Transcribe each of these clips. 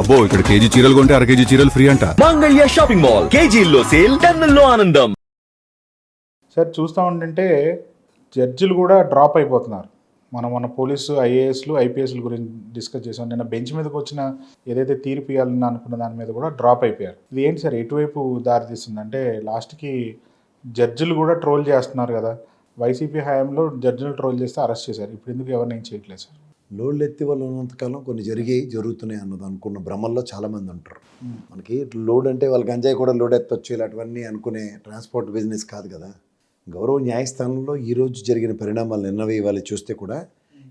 అబ్బో ఇక్కడ కేజీ చీరలు కొంటే అర కేజీ చీరలు ఫ్రీ అంట. Mangalya shopping mall. కేజీల్లో సేల్ టన్నుల్లో ఆనందం. సార్ చూస్తూ ఉంటుంటే జడ్జిలు కూడా డ్రాప్ అయిపోతున్నారు. మనం మన పోలీసు ఐఏఎస్లు ఐపీఎస్ల గురించి డిస్కస్ చేసాం నిన్న బెంచ్ మీదకి వచ్చిన ఏదైతే తీర్పు ఇవ్వాలని అనుకున్న దాని మీద కూడా డ్రాప్ అయిపోయారు. ఇది ఏంటి సార్ ఎటువైపు దారితీస్తుంది అంటే లాస్ట్కి జడ్జిలు కూడా ట్రోల్ చేస్తున్నారు కదా. వైసీపీ హయాంలో జడ్జిలు ట్రోల్ చేస్తే అరెస్ట్ చేశారు. ఇప్పుడు ఎందుకు ఎవరిని చేయట్లేదు సార్? లోడ్లు ఎత్తి వాళ్ళు ఉన్నంతకాలం కొన్ని జరిగాయి జరుగుతున్నాయి అన్నది అనుకున్న భ్రమల్లో చాలామంది ఉంటారు. మనకి లోడ్ అంటే వాళ్ళు గంజాయి కూడా లోడ్ ఎత్తొచ్చు ఇలాంటివన్నీ అనుకునే ట్రాన్స్పోర్ట్ బిజినెస్ కాదు కదా. గౌరవ న్యాయస్థానంలో ఈరోజు జరిగిన పరిణామాలు నిన్నవి ఇవాళ చూస్తే కూడా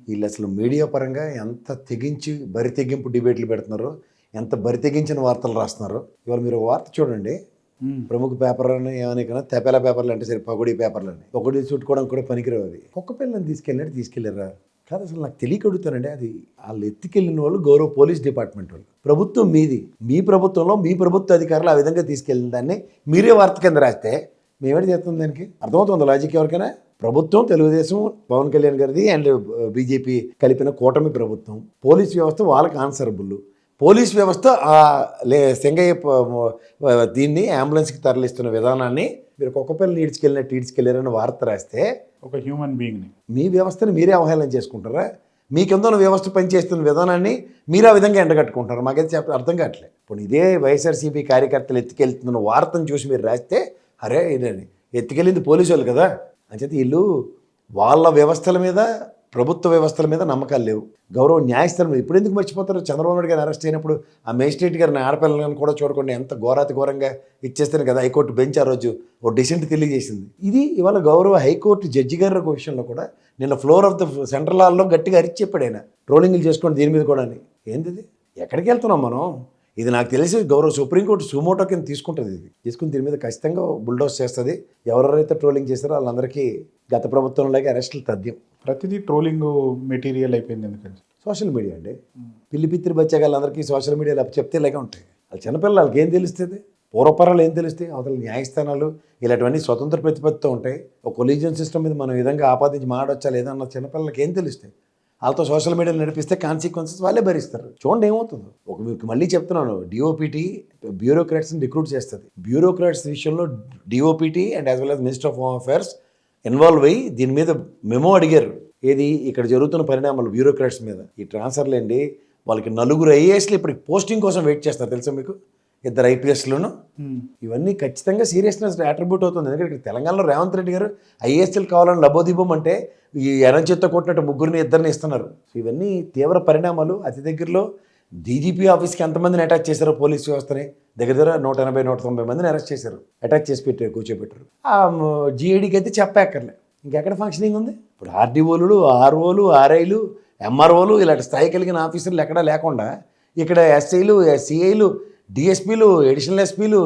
వీళ్ళు అసలు మీడియా పరంగా ఎంత తెగించి బరి తెగింపు డిబేట్లు పెడుతున్నారో ఎంత బరి తెగించిన వార్తలు రాస్తున్నారో ఇవాళ మీరు ఒక వార్త చూడండి. ప్రముఖ పేపర్ అని ఏమని కన్నా తెపేల పేపర్లు అంటే సరే పగుడి పేపర్లు అని పగుడి చుట్టుకోవడం కూడా పనికిరావు అవి. కుక్క పిల్లని తీసుకెళ్ళినట్టు తీసుకెళ్ళారా? కాదు అసలు నాకు తెలియకడుగుతానండి అది వాళ్ళు ఎత్తుకెళ్ళిన వాళ్ళు గౌరవ పోలీస్ డిపార్ట్మెంట్ వాళ్ళు. ప్రభుత్వం మీది. మీ ప్రభుత్వంలో మీ ప్రభుత్వ అధికారులు ఆ విధంగా తీసుకెళ్ళిన దాన్ని మీరే వార్త కింద రాస్తే మేమేటి చేస్తుంది దానికి? అర్థమవుతుంది లాజిక్ ఎవరికైనా? ప్రభుత్వం తెలుగుదేశం పవన్ కళ్యాణ్ గారిది అండ్ బీజేపీ కలిపిన కూటమి ప్రభుత్వం. పోలీస్ వ్యవస్థ వాళ్ళకి ఆన్సరబుల్ పోలీస్ వ్యవస్థ లే సెంగయ్య దీన్ని అంబులెన్స్కి తరలిస్తున్న విధానాన్ని మీరు కుక్కపిల్లని ఈడ్చుకెళ్ళినట్టు ఈడ్చుకెళ్ళారని వార్త రాస్తే ఒక హ్యూమన్ బీయింగ్ని మీ వ్యవస్థని మీరే అవహేళన చేసుకుంటారా? మీ కింద ఉన్న వ్యవస్థ పనిచేస్తున్న విధానాన్ని మీరు ఆ విధంగా ఎండగట్టుకుంటారు? మాకైతే చెప్ప అర్థం కావట్లేదు ఇప్పుడు ఇదే వైఎస్ఆర్సీపీ కార్యకర్తలు ఎత్తుకెళ్తున్న వార్తను చూసి మీరు రాస్తే అరే ఇదని ఎత్తుకెళ్ళింది పోలీసు వాళ్ళు కదా? అంచేత వీళ్ళు వాళ్ళ వ్యవస్థల మీద ప్రభుత్వ వ్యవస్థల మీద నమ్మకాలు లేవు. గౌరవ న్యాయస్థానం ఇప్పుడు ఎందుకు మర్చిపోతారు? చంద్రబాబు నాయుడు గారిని అరెస్ట్ అయినప్పుడు ఆ మేజిస్ట్రేట్ గారిని ఆడపిల్లలను కూడా చూడకుండా ఎంత ఘోరాతి ఘోరంగా ఇచ్చేస్తాను కదా హైకోర్టు బెంచ్ ఆ రోజు ఓ డిసెంట్ తెలియజేసింది. ఇది ఇవాళ గౌరవ హైకోర్టు జడ్జి గారి ఒక విషయంలో కూడా నిన్న ఫ్లోర్ ఆఫ్ ద సెంట్రల్ హాల్లో గట్టిగా అరిచి చెప్పాడు ఆయన. ట్రోలింగ్లు చేసుకోండి దీని మీద కూడా అని. ఏంది ఎక్కడికి వెళ్తున్నాం మనం? ఇది నాకు తెలిసి గౌరవ సుప్రీంకోర్టు సుమోటో కింద తీసుకుంటుంది ఇది. తీసుకుని దీని మీద ఖచ్చితంగా బుల్డోస్ చేస్తుంది. ఎవరెవరైతే ట్రోలింగ్ చేస్తారో వాళ్ళందరికీ గత ప్రభుత్వంలాగే అరెస్టులు తథ్యం. ప్రతిదీ ట్రోలింగ్ మెటీరియల్ అయిపోయింది ఎందుకంటే సోషల్ మీడియా అండి. పిల్లి పిత్రి బచ్చాగాళ్ళందరికీ సోషల్ మీడియాలో చెప్తే ఇలాగే ఉంటాయి. వాళ్ళు చిన్నపిల్లలు వాళ్ళకి ఏం తెలుస్తుంది? పూర్వపరాలు ఏం తెలుస్తాయి? అవతల న్యాయస్థానాలు ఇలాంటివన్నీ స్వతంత్ర ప్రతిపత్తితో ఉంటాయి. ఒక కొలీజియన్ సిస్టమ్ మీద మనం విధంగా ఆపాదించి మాడొచ్చా లేదా అన్న చిన్నపిల్లలకి ఏం తెలుస్తాయి? వాళ్ళతో సోషల్ మీడియాలో నడిపిస్తే కాన్సిక్వెన్సెస్ వాళ్ళే భరిస్తారు. చూడండి ఏమవుతుంది. ఒక మీకు మళ్ళీ చెప్తున్నాను డిఓపిటీ బ్యూరోక్రాట్స్ని రిక్రూట్ చేస్తుంది. బ్యూరోక్రాట్స్ విషయంలో DOPT and as well as minister of home affairs involve అయ్యి దీని మీద మెమో అడిగారు. ఏది? ఇక్కడ జరుగుతున్న పరిణామాలు బ్యూరోక్రాట్స్ మీద. ఈ ట్రాన్స్ఫర్లేండి వాళ్ళకి నలుగురు ఐఏఎస్లు ఇప్పుడు పోస్టింగ్ కోసం వెయిట్ చేస్తారు తెలుసా మీకు? ఇద్దరు ఐపీఎస్లోను. ఇవన్నీ ఖచ్చితంగా సీరియస్నెస్ అట్రిబ్యూట్ అవుతుంది. ఎందుకంటే ఇక్కడ తెలంగాణలో రేవంత్ రెడ్డి గారు ఐఏఎస్ఎల్ కావాలని లబోదీపం అంటే ఈ ఎరం చేత్తో కొట్టినట్టు ముగ్గురిని ఇద్దరిని ఇస్తున్నారు. ఇవన్నీ తీవ్ర పరిణామాలు. అతి దగ్గరలో డీజీపీ ఆఫీస్కి ఎంతమందిని అటాచ్ చేశారో పోలీస్ వ్యవస్థని? దగ్గర దగ్గర నూట ఎనభై నూట తొంభై మందిని అరెస్ట్ చేశారు. అటాచ్ చేసి పెట్టారు కూర్చోబెట్టారు. ఆ జీఏడీకి అయితే చెప్పక్కర్లే. ఇంకెక్కడ ఫంక్షనింగ్ ఉంది? ఇప్పుడు ఆర్డీఓలు ఆర్ఓలు ఆర్ఐలు ఎంఆర్ఓలు ఇలాంటి స్థాయి కలిగిన ఆఫీసర్లు ఎక్కడా లేకుండా ఇక్కడ ఎస్ఐలు సిఐలు డిఎస్పీలు ఎడిషనల్ ఎస్పీలు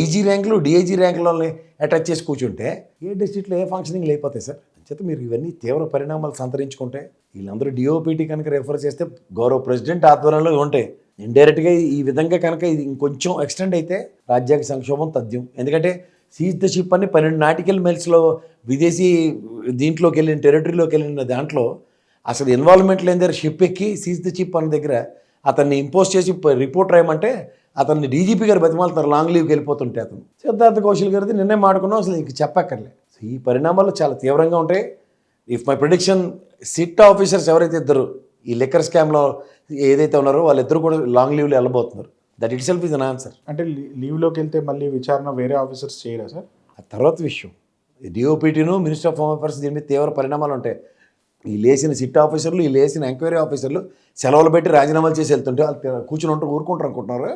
ఐజీ ర్యాంకులు డిఐజీ ర్యాంకులని అటాచ్ చేసి కూర్చుంటే ఏ డిస్ట్రిక్ట్లో ఏ ఫంక్షనింగ్ లేకపోతాయి సార్? చేత మీరు ఇవన్నీ తీవ్ర పరిణామాలు సంతరించుకుంటే వీళ్ళందరూ డిఓపిటీ కనుక రెఫర్ చేస్తే గౌరవ ప్రెసిడెంట్ ఆధ్వర్యంలో ఉంటాయి. ఇండైరెక్ట్గా ఈ విధంగా కనుక ఇది ఇంకొంచెం ఎక్స్టెండ్ అయితే రాజ్యాంగ సంక్షోభం తథ్యం. ఎందుకంటే సీజ్ ద షిప్ అని పన్నెండు నాటికల్ మెల్స్లో విదేశీ దీంట్లోకి వెళ్ళిన టెరిటరీలోకి వెళ్ళిన దాంట్లో అసలు ఇన్వాల్వ్మెంట్ లేని దగ్గర షిప్ ఎక్కి సీజ్ ద షిప్ అన్న దగ్గర అతన్ని ఇంపోజ్ చేసి రిపోర్ట్ రాయమంటే అతన్ని డీజీపీ గారు బతిమాలుతారు లాంగ్ లీవ్కి వెళ్ళిపోతుంటే అతను. సిద్ధార్థ కౌశల్ గారిది నిన్నే మాడుకున్నాం అసలు ఇంక చెప్పక్కర్లే. ఈ పరిణామాలు చాలా తీవ్రంగా ఉంటాయి. If my prediction SIT officers ఎవరైతే ఇద్దరు ఈ లిక్కర్ స్కామ్లో ఏదైతే ఉన్నారో వాళ్ళిద్దరు కూడా లాంగ్ లీవ్లో వెళ్ళబోతున్నారు. That itself is an answer అంటే లీవ్లోకి వెళ్తే మళ్ళీ విచారణ వేరే ఆఫీసర్స్ చేయరా సార్? ఆ తర్వాత విషయం. డిఓపిటీను మినిస్టర్ ఆఫ్ హోమ్ అఫేర్స్ దీని మీద తీవ్ర పరిణామాలు ఉంటాయి. ఈ లేచిన సిట్ ఆఫీసర్లు ఈ లేచిన ఎంక్వైరీ ఆఫీసర్లు సెలవులు పెట్టి రాజీనామాలు చేసి వెళ్తుంటే వాళ్ళు కూర్చుని ఉంటారు ఊరుకుంటారు అనుకుంటున్నారు?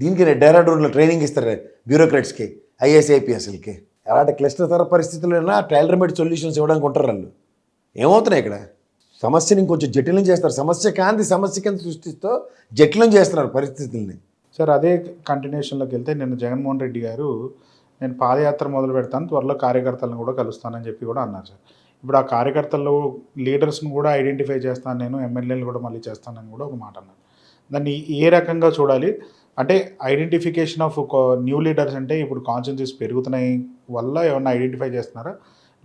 దీనికి డెహ్రాడూన్లో ట్రైనింగ్ ఇస్తారు బ్యూరోక్రాట్స్కి ఐఏఎస్ ఐపీఎస్ఎల్కి అలాంటి క్లిష్టతర పరిస్థితుల్లో టైలర్ మేడ్ సొల్యూషన్స్ ఇవ్వడానికి ఉంటారు వాళ్ళు. ఏమవుతున్నాయి ఇక్కడ? సమస్యని ఇంకొంచెం జటిలం చేస్తారు. సమస్య కాంతి సమస్య కింద సృష్టిస్తూ జటిలం చేస్తున్నారు పరిస్థితుల్ని. సార్ అదే కంటిన్యూషన్లోకి వెళ్తే నిన్న జగన్మోహన్ రెడ్డి గారు నేను పాదయాత్ర మొదలు పెడతాను త్వరలో కార్యకర్తలను కూడా కలుస్తానని చెప్పి కూడా అన్నారు సార్. ఇప్పుడు ఆ కార్యకర్తల్లో లీడర్స్ని కూడా ఐడెంటిఫై చేస్తాను నేను ఎమ్మెల్యేలు కూడా మళ్ళీ చేస్తానని కూడా ఒక మాట అన్నారు. దాన్ని ఏ రకంగా చూడాలి? అంటే ఐడెంటిఫికేషన్ ఆఫ్ న్యూ లీడర్స్ అంటే ఇప్పుడు కాన్సెన్సెస్ పెరుగుతున్నాయి వల్ల ఏమన్నా ఐడెంటిఫై చేస్తున్నారా?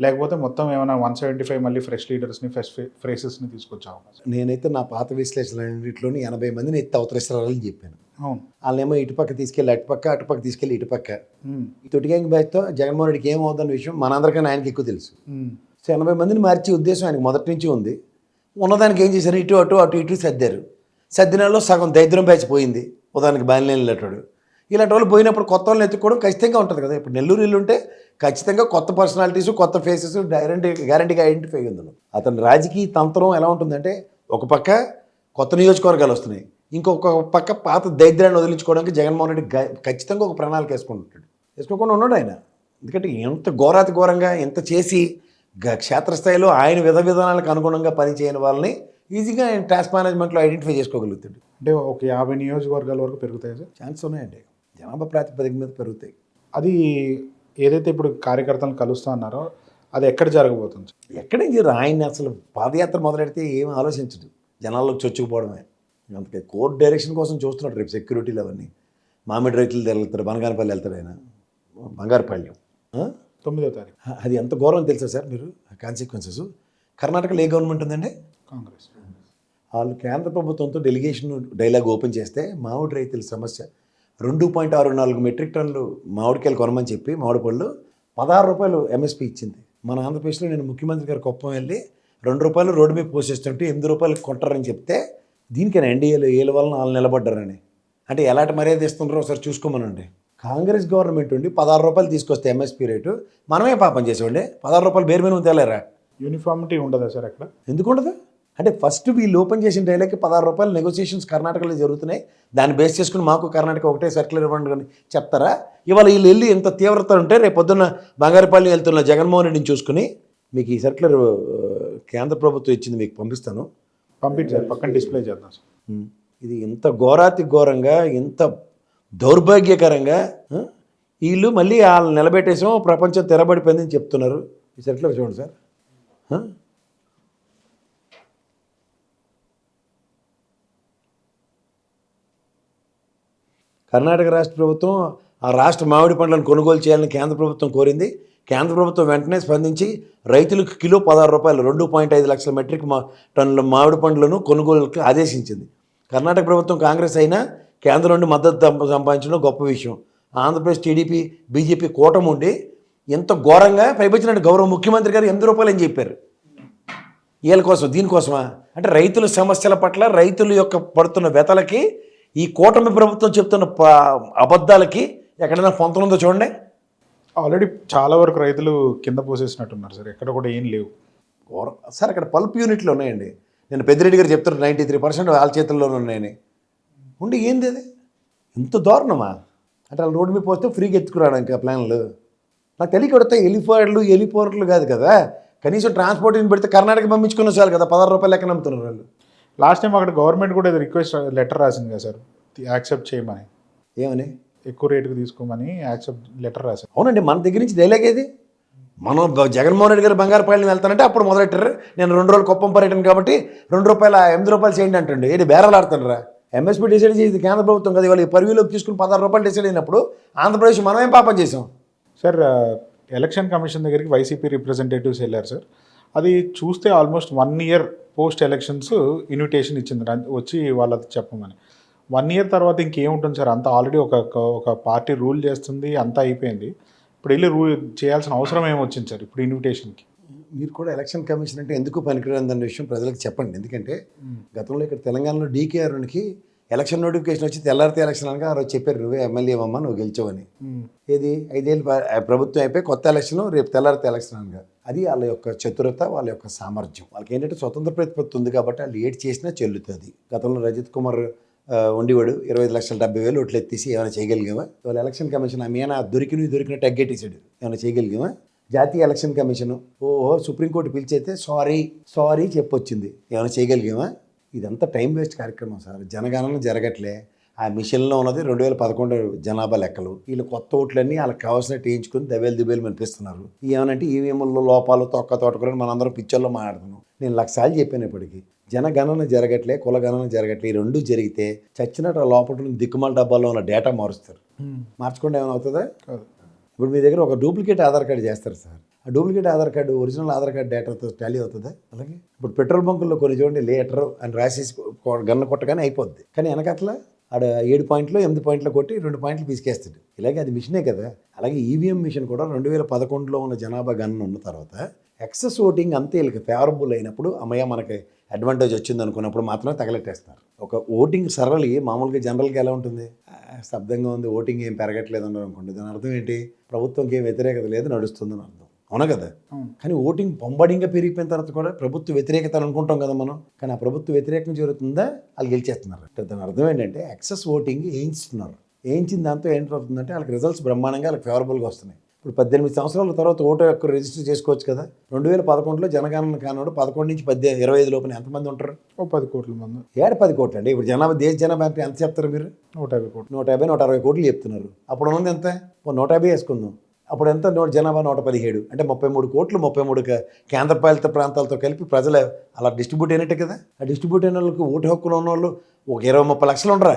లేకపోతే మొత్తం ఏమైనా వన్ సెవెంటీ ఫైవ్ మళ్ళీ ఫ్రెష్ లీడర్స్ని ఫ్రెష్ ఫ్రేసెస్ని తీసుకొచ్చే అవకాశం? నేనైతే నా పాత విశ్లేషణ అన్నింటిలోని ఎనభై మందిని ఎత్తి అవతరిస్తారని చెప్పాను. అవును. వాళ్ళేమో ఇటుపక్క తీసుకెళ్ళి అటుపక్క అటుపక్క తీసుకెళ్ళి ఇటుపక్క తొట్టి గ్యాంగ్ బ్యాచ్తో జగన్మోహన్ రెడ్డికి ఏమవుతుందన్న విషయం మనందరికన్నా ఆయనకి ఎక్కువ తెలుసు. సో ఎనభై మందిని మార్చే ఉద్దేశం ఆయనకు మొదటి నుంచి ఉంది. ఉన్నదానికి ఏం చేశారు? ఇటు అటు అటు ఇటు సర్దారు. సర్దినాల్లో సగం దరిద్రం బ్యాచ్ పోయింది. ఉదాహరణకి బాలినేని వెళ్ళేటాడు ఇలాంటి వాళ్ళు పోయినప్పుడు కొత్త వాళ్ళని ఎత్తుకోవడం ఖచ్చితంగా ఉంటుంది కదా. ఇప్పుడు నెల్లూరు ఇల్లు ఉంటే ఖచ్చితంగా కొత్త పర్సనాలిటీస్ కొత్త ఫేసెస్ గ్యారంటీ గ్యారంటీగా ఐడెంటిఫై ఉంది అతని రాజకీయ తంత్రం ఎలా ఉంటుందంటే ఒక పక్క కొత్త నియోజకవర్గాలు వస్తున్నాయి. ఇంకొక పక్క పాత దరిద్రాన్ని వదిలించుకోవడానికి జగన్మోహన్ రెడ్డి గ- ఖచ్చితంగా ఒక ప్రణాళిక వేసుకుంటున్నాడు. వేసుకోకుండా ఉన్నాడు ఆయన. ఎందుకంటే ఎంత ఘోరాతి ఘోరంగా ఎంత చేసి క్షేత్రస్థాయిలో ఆయన విధ విధానాలకు అనుగుణంగా పనిచేయని వాళ్ళని ఈజీగా ఆయన టాస్క్ మేనేజ్మెంట్లో ఐడెంటిఫై చేసుకోగలుగుతాడు. అంటే ఒక యాభై నియోజకవర్గాల వరకు పెరుగుతాయి సార్? ఛాన్స్ ఉన్నాయండి. జనాభా ప్రాతిపదిక మీద పెరుగుతాయి. అది ఏదైతే ఇప్పుడు కార్యకర్తలను కలుస్తా అన్నారో అది ఎక్కడ జరగబోతుంది? ఎక్కడేం చేయరు ఆయన అసలు పాదయాత్ర మొదలెడితే ఏం ఆలోచించడు జనాల్లోకి చొచ్చుకుపోవడమే. అందుకే కోర్ట్ డైరెక్షన్ కోసం చూస్తున్నాడు రేపు సెక్యూరిటీలు అవన్నీ. మామిడి రైతులు వెళ్తారు బనగానపల్లి వెళ్తాడు ఆయన. బంగారుపల్లి. ఆ? తొమ్మిదో తారీఖు. అది ఎంత ఘోరం తెలుసా సార్ మీరు? కాన్సిక్వెన్సెస్ కర్ణాటకలో ఏ గవర్నమెంట్ ఉందండి? కాంగ్రెస్. వాళ్ళు కేంద్ర ప్రభుత్వంతో డెలిగేషన్ డైలాగ్ ఓపెన్ చేస్తే మామిడి రైతుల సమస్య. రెండు పాయింట్ ఆరు నాలుగు మెట్రిక్ టన్నులు మామిడికాయలు కొనమని చెప్పి మామిడి పళ్ళు పదహారు రూపాయలు ఎంఎస్పి ఇచ్చింది. మన ఆంధ్రప్రదేశ్లో నేను ముఖ్యమంత్రి గారి కుప్పం వెళ్ళి రెండు రూపాయలు రోడ్డు మీద పోసేస్తుంటే ఎనిమిది రూపాయలు కొంటారని చెప్తే దీనికైనా ఎన్డీఏలో ఏళ్ళ వలన వాళ్ళు నిలబడ్డారని. అంటే ఎలాంటి మర్యాద ఇస్తున్నారో ఒకసారి చూసుకోమనండి. కాంగ్రెస్ గవర్నమెంట్ ఉండి పదహారు రూపాయలు తీసుకొస్తే ఎంఎస్పీ రేటు మనమే పాపం చేసేవాడి పదహారు రూపాయలు బేర్ మీద తేలేరా యూనిఫామిటీ ఉండదా సార్ అక్కడ? ఎందుకు ఉండదు? అంటే ఫస్ట్ వీళ్ళు ఓపెన్ చేసిన డైలాగ్కి పదహారు రూపాయలు నెగోసియేషన్స్ కర్ణాటకలో జరుగుతున్నాయి. దాన్ని బేస్ చేసుకుని మాకు కర్ణాటక ఒకటే సర్క్యులర్ ఇవ్వండి అని చెప్తారా? ఇవాళ వీళ్ళు వెళ్ళి ఎంత తీవ్రత ఉంటే రేపు పొద్దున్న బంగారుపల్లి వెళ్తున్న జగన్మోహన్ రెడ్డిని చూసుకుని మీకు ఈ సర్క్యులర్ కేంద్ర ప్రభుత్వం ఇచ్చింది మీకు పంపిస్తాను. పంపించి సార్ పక్కన డిస్ప్లే చేద్దాం. సార్ ఇది ఇంత ఘోరాతి ఘోరంగా ఇంత దౌర్భాగ్యకరంగా? వీళ్ళు మళ్ళీ వాళ్ళు నిలబెట్టేసాం ప్రపంచం తెరబడిపోయిందని చెప్తున్నారు. ఈ సర్క్యులర్ చూడండి సార్. కర్ణాటక రాష్ట్ర ప్రభుత్వం ఆ రాష్ట్ర మామిడి పండ్లను కొనుగోలు చేయాలని కేంద్ర ప్రభుత్వం కోరింది. కేంద్ర ప్రభుత్వం వెంటనే స్పందించి రైతులకు కిలో పదహారు రూపాయలు రెండు పాయింట్ ఐదు లక్షల మెట్రిక్ మా టన్నుల మామిడి పండ్లను కొనుగోలుకి ఆదేశించింది. కర్ణాటక ప్రభుత్వం కాంగ్రెస్ అయినా కేంద్రం నుండి మద్దతు సంపాదించడం గొప్ప విషయం. ఆంధ్రప్రదేశ్ టీడీపీ బీజేపీ కూటమి ఉండి ఎంత ఘోరంగా పైపించినట్టు గౌరవ ముఖ్యమంత్రి గారు ఎనిమిది రూపాయలు అని చెప్పారు? వీళ్ళ కోసం దీనికోసమా? అంటే రైతుల సమస్యల పట్ల రైతుల యొక్క పడుతున్న వ్యతలకి ఈ కూటమి ప్రభుత్వం చెప్తున్న ప- అబద్ధాలకి ఎక్కడైనా పొంతనుందో చూడండి. ఆల్రెడీ చాలా వరకు రైతులు కింద పోసేసినట్టున్నారు సార్. ఎక్కడ కూడా ఏం లేవు. సార్ అక్కడ పల్ప్ యూనిట్లు ఉన్నాయండి. నేను పెద్దిరెడ్డి గారు చెప్తున్నారు నైంటీ త్రీ పర్సెంట్ వాళ్ళ చేతుల్లోనే ఉన్నాయని. ఉండి ఏంది అది? ఇంత దారుణమా? అంటే వాళ్ళు రోడ్డు మీద పోస్తే ఫ్రీగా ఎత్తుకురాడు ఇంకా ప్లాన్లు. నాకు తెలియక కొడితే ఎలిఫార్డ్లు ఎలిపోర్ట్లు కాదు కదా. కనీసం ట్రాన్స్పోర్టింగ్ పెడితే కర్ణాటక పంపించుకున్న చాలు కదా. పదహారు రూపాయలు లెక్క నమ్ముతున్నారు వాళ్ళు. లాస్ట్ టైం అక్కడ గవర్నమెంట్ కూడా రిక్వెస్ట్ లెటర్ రాసింది కదా సార్ యాక్సెప్ట్ చేయమని. ఏమని? ఎక్కువ రేటుకి తీసుకోమని యాక్సెప్ట్ లెటర్ రాశారు. అవునండి మన దగ్గర నుంచి డైలాగ్ ఏది? మనం జగన్మోహన్ రెడ్డి గారు బంగారుపాయలని వెళ్తానంటే అప్పుడు మొదలెట్టారు నేను రెండు రోజులు కుప్పం పర్యటన కాబట్టి రెండు రూపాయల ఎనిమిది రూపాయలు చేయండి అంటుండే. ఏంటి బేరాలు ఆడుతుండ్రా ఎంఎస్పీ డిసైడ్ చేసి కేంద్ర ప్రభుత్వం కదా ఇవాళ ఈ పరివిలోకి తీసుకుని పదహారు రూపాయలు డిసైడ్ అయినప్పుడు ఆంధ్రప్రదేశ్ మనమేం పాపం చేసాం సార్ ఎలక్షన్ కమిషన్ దగ్గరికి వైసీపీ రిప్రజెంటేటివ్స్ వెళ్ళారు సార్. అది చూస్తే almost one year post elections invitation ఇచ్చింది. వచ్చి వాళ్ళకి చెప్పమని. వన్ ఇయర్ తర్వాత ఇంకేముంటుంది సార్? అంతా ఆల్రెడీ ఒక ఒక- పార్టీ రూల్ చేస్తుంది అంతా అయిపోయింది. ఇప్పుడు వెళ్ళి రూల్ చేయాల్సిన అవసరం ఏమొచ్చింది సార్ ఇప్పుడు ఇన్విటేషన్కి మీరు కూడా ఎలక్షన్ కమిషన్ అంటే ఎందుకు పనికిరాదన్న విషయం ప్రజలకు చెప్పండి. ఎందుకంటే గతంలో ఇక్కడ తెలంగాణలో డీకే అరుణ్కి ఎలక్షన్ నోటిఫికేషన్ వచ్చి తెల్లారితే ఎలక్షన్ అనగా ఆ రోజు చెప్పారు నువ్వే ఎమ్మెల్యే అమ్మ నువ్వు గెలిచావని ఏది? ఐదేళ్ళు ప్రభుత్వం అయిపోయి కొత్త ఎలక్షన్ రేపు తెల్లారితే ఎలక్షన్ అనగా. అది వాళ్ళ యొక్క చతురత వాళ్ళ యొక్క సామర్థ్యం. వాళ్ళకి ఏంటంటే స్వతంత్ర ప్రతిపత్తి ఉంది కాబట్టి వాళ్ళు ఏడు చేసినా చెల్లుతుంది. గతంలో రజిత్ కుమార్ ఉండేవాడు. ఇరవై ఐదు లక్షల డెబ్బై వేలు ఓట్లు ఎత్తేసి ఏమైనా చేయగలిగామా? వాళ్ళ ఎలక్షన్ కమిషన్ ఆమె ఏమైనా దొరికినవి దొరికినట్టు అగ్గెట్టేసాడు ఏమైనా చేయగలిగామా? జాతీయ ఎలక్షన్ కమిషన్. ఓహో సుప్రీంకోర్టు పిలిచైతే సారీ సారీ చెప్పొచ్చింది. ఏమైనా చేయగలిగామా? ఇదంతా టైం వేస్ట్ కార్యక్రమం సార్. జనగణన జరగట్లే. ఆ మిషన్లో ఉన్నది రెండు వేల పదకొండు జనాభా లెక్కలు. వీళ్ళు కొత్త ఓట్లన్నీ వాళ్ళకి కావాల్సినట్టు వేయించుకుని దబేలు దుబేలు మనిపిస్తున్నారు ఏమనంటే ఈవీఎంలో లోపాలు తొక్క తోటకూరని మనందరం పిక్చర్లో మాట్లాడుతున్నాం. నేను లక్షసార్లు చెప్పాను ఇప్పటికి. జనగణన జరగట్లే కులగణన జరగట్లే ఈ రెండు జరిగితే చచ్చినట్టు ఆ లోపల దిక్కుమాల డబ్బాలో ఉన్న డేటా మారుస్తారు. మార్చుకుంటే ఏమైనా అవుతుందా? ఇప్పుడు మీ దగ్గర ఒక డూప్లికేట్ ఆధార్ కార్డు చేస్తారు సార్. ఆ duplicate Aadhaar card original Aadhaar card డేటాతో టాలీ అవుతుందా? అలాగే. ఇప్పుడు పెట్రోల్ బంకుల్లో కొన్ని చూడండి లీటర్ అని రాసేసి గన్న కొట్టగానే అయిపోద్ది. కానీ వెనకట్ల ఆడ ఏడు పాయింట్లు ఎనిమిది పాయింట్లు కొట్టి రెండు పాయింట్లు తీసుకేస్తాడు ఇలాగే అది మిషనే కదా. అలాగే ఈవీఎం మిషన్ కూడా రెండు వేల పదకొండులో ఉన్న జనాభా గణన ఉన్న తర్వాత ఎక్సెస్ ఓటింగ్ అంతే వీళ్ళకి ఫేవరబుల్ అయినప్పుడు అమ్మయ్య మనకి అడ్వాంటేజ్ వచ్చింది అనుకున్నప్పుడు మాత్రమే తగలెట్టేస్తారు. ఒక ఓటింగ్ సరళి మామూలుగా జనరల్గా ఎలా ఉంటుంది? శబ్దంగా స్తబ్దంగా ఉంది ఓటింగ్ ఏం పెరగట్లేదు అన్నారు అనుకోండి. దాని అర్థం ఏంటి? ప్రభుత్వంకి ఏం వ్యతిరేకత లేదు నడుస్తుందని అర్థం. అవునా కదా. కానీ ఓటింగ్ బొంబడింగా పెరిగిపోయిన తర్వాత కూడా ప్రభుత్వ వ్యతిరేకత అని అనుకుంటాం కదా మనం. కానీ ఆ ప్రభుత్వ వ్యతిరేకం జరుగుతుందా? వాళ్ళు గెలిచేస్తున్నారు. దాని అర్థం ఏంటంటే ఎక్సెస్ ఓటింగ్ వేయించుతున్నారు. వేయించిన దాంతో ఏంటవుతుందంటే వాళ్ళకి రిజల్ట్స్ బ్రహ్మాండంగా వాళ్ళకి ఫేవరబుల్గా వస్తున్నాయి. ఇప్పుడు పద్దెనిమిది సంవత్సరాల తర్వాత ఓటు యొక్క రిజిస్టర్ చేసుకోవచ్చు కదా? రెండు వేల పదకొండులో జనగణన కానోడు పదకొండు నుంచి పద్దెనిమిది ఇరవై ఐదు లోపల ఎంతమంది ఉంటారు? ఓ పది కోట్ల మంది. ఏడు పది కోట్లు అండి? ఇప్పుడు జనాభా దేశ జనాభా ఎంత చెప్తారు మీరు? నూట యాభై కోట్లు. నూట యాభై నూట అరవై కోట్లు చెప్తున్నారు. అప్పుడు ఉన్నది ఎంత? ఓ నూట యాభై వేసుకుందాం. అప్పుడు ఎంత నూట జనాభా నూట పదిహేడు అంటే ముప్పై మూడు కోట్లు ముప్పై మూడు కేంద్రపాలిత ప్రాంతాలతో కలిపి ప్రజలు అలా డిస్ట్రిబ్యూట్ అయినట్టే కదా? ఆ డిస్ట్రిబ్యూట్ అయిన వాళ్ళకి ఓటు హక్కులు ఉన్న వాళ్ళు ఒక ఇరవై ముప్పై లక్షలు ఉండరా?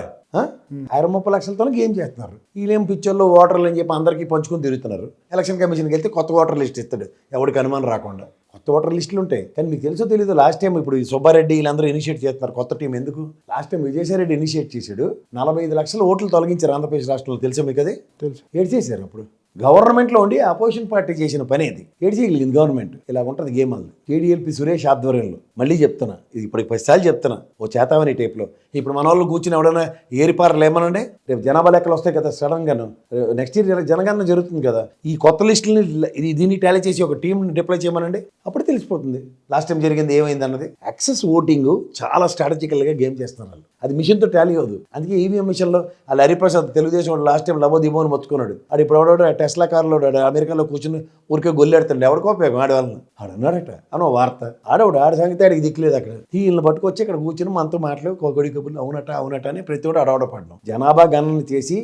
ఇరవై ముప్పై లక్షలతో గేమ్ చేస్తున్నారు. వీళ్ళేం పిక్చర్లో ఓటర్లు అని చెప్పి అందరికీ పంచుకొని తిరుగుతున్నారు. ఎలక్షన్ కమిషన్కి వెళ్తే కొత్త ఓటర్ లిస్ట్ ఇస్తాడు. ఎవరికి అనుమానం రాకుండా. కొత్త ఓటర్ లిస్టులు ఉంటాయి. కానీ మీకు తెలుసో తెలీదు లాస్ట్ టైం ఇప్పుడు ఈ సుబ్బారెడ్డి వీళ్ళందరూ ఇనిషియేట్ చేస్తున్నారు కొత్త టీం ఎందుకు? లాస్ట్ టైం విజయసాయిరెడ్డి ఇనిషియేట్ చేశాడు. నలభై ఐదు లక్షల ఓట్లు తొలగించారు ఆంధ్రప్రదేశ్ రాష్ట్రంలో తెలుసా మీకు అది? తెలుసు. ఏడు చేశారు అప్పుడు. గవర్నమెంట్లో ఉండి అపోజిషన్ పార్టీ చేసిన పని అది. ఏడు చేయగలిగింది గవర్నమెంట్. ఇలా ఉంటుంది గేమ్ అది. టీడీఎల్పీ సురేష్ ఆధ్వర్యంలో. మళ్ళీ చెప్తున్నా ఇది ఇప్పుడు పదిసార్లు చెప్తున్నా ఓ చేతావని టైప్లో. ఇప్పుడు మన వాళ్ళు కూర్చుని ఎవడైనా ఏరిపారలు ఏమనండి? రేపు జనాభా లెక్కలు వస్తాయి కదా సడన్గాను. నెక్స్ట్ ఇయర్ జనగణన జరుగుతుంది కదా. ఈ కొత్త లిస్టుని ఇది దీన్ని టాలీ చేసి ఒక టీంని డిప్లై చేయమనండి? అప్పుడు తెలిసిపోతుంది. లాస్ట్ టైం జరిగింది ఏమైంది అన్నది యాక్సెస్ ఓటింగ్ చాలా స్ట్రాటజికల్గా గేమ్ చేస్తున్నారు వాళ్ళు. అది మిషన్తో టాలీ అవ్వదు. అందుకే ఈవీఎం మిషన్లో వాళ్ళు హరిప్రసాద్ తెలుగుదేశం వాడు లాస్ట్ టైం లబో దిబో అని మొత్తుకున్నాడు. ఆడు ఇప్పుడు ఎవడో టెస్లా కార్లో అమెరికాలో కూర్చుని ఊరికే గొల్లెడుతుండే ఎవరికో ఉపయోగం? ఆడవాళ్ళని ఆడు అన్నాడట. అని ఓ వార్త ఆడవాడు ఆడ సంగతి ఆడికి దిక్కులేదు అక్కడ. వీళ్ళని పట్టుకొచ్చి ఇక్కడ కూర్చుని మనతో మాటలు కొడి కబుర్లు అవునట అవునట అని ప్రతి ఒక్కడు అడవడ పడడం. జనాభా గణన చేసి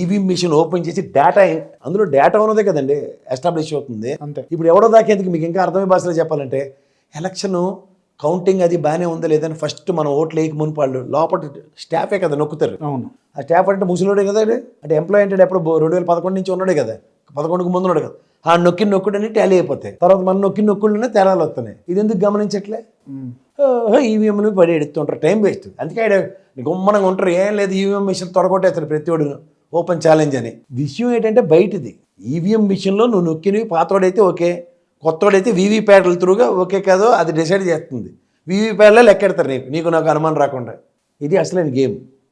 ఈవీ మిషన్ ఓపెన్ చేసి డేటా అందులో డేటా ఉన్నదే కదండి. ఎస్టాబ్లిష్ అవుతుంది. అంతే. ఇప్పుడు ఎవడో దాకేందుకు మీకు ఇంకా అర్థమయ్యే భాషలో చెప్పాలంటే ఎలక్షన్ కౌంటింగ్ అది బాగానే ఉందా లేదని ఫస్ట్ మనం ఓట్లు వేయక మునుపు వాళ్ళు. లోపల స్టాఫే కదా నొక్కుతారు. అవును. ఆ స్టాఫ్ అంటే ముసలోడే కదా? అంటే ఎంప్లాయ్ అంటే ఎప్పుడు రెండు వేల పదకొండు నుంచి ఉన్నాడే కదా? పదకొండుకు ముందు ఉన్నాడు కదా? ఆ నొక్కి నొక్కుడని టాలీ అయిపోతాయి. తర్వాత మన నొక్కి నొక్కుడునే తేడాలు వస్తున్నాయి. ఇది ఎందుకు గమనించట్లే. ఈవీఎంలు పడి ఎడుతుంటారు. టైం వేస్ట్ అందుకే ఆడ గుమ్మనంగా ఉంటారు. ఏం లేదు ఈవీఎం మిషన్ తొడగొట్టేస్తారు ప్రతి ఒడు ఓపెన్ ఛాలెంజ్ అని. విషయం ఏంటంటే బయటిది. ఈవీఎం మిషన్లో నువ్వు నొక్కినవి పాతోడైతే ఓకే. కొత్తవాడైతే వీవీప్యాట్ల త్రూగా ఓకే కాదో అది డిసైడ్ చేస్తుంది. వీవీప్యాట్లే లెక్కెడతారు నీకు నీకు నాకు అనుమానం రాకుండా. ఇది అసలైన గేమ్.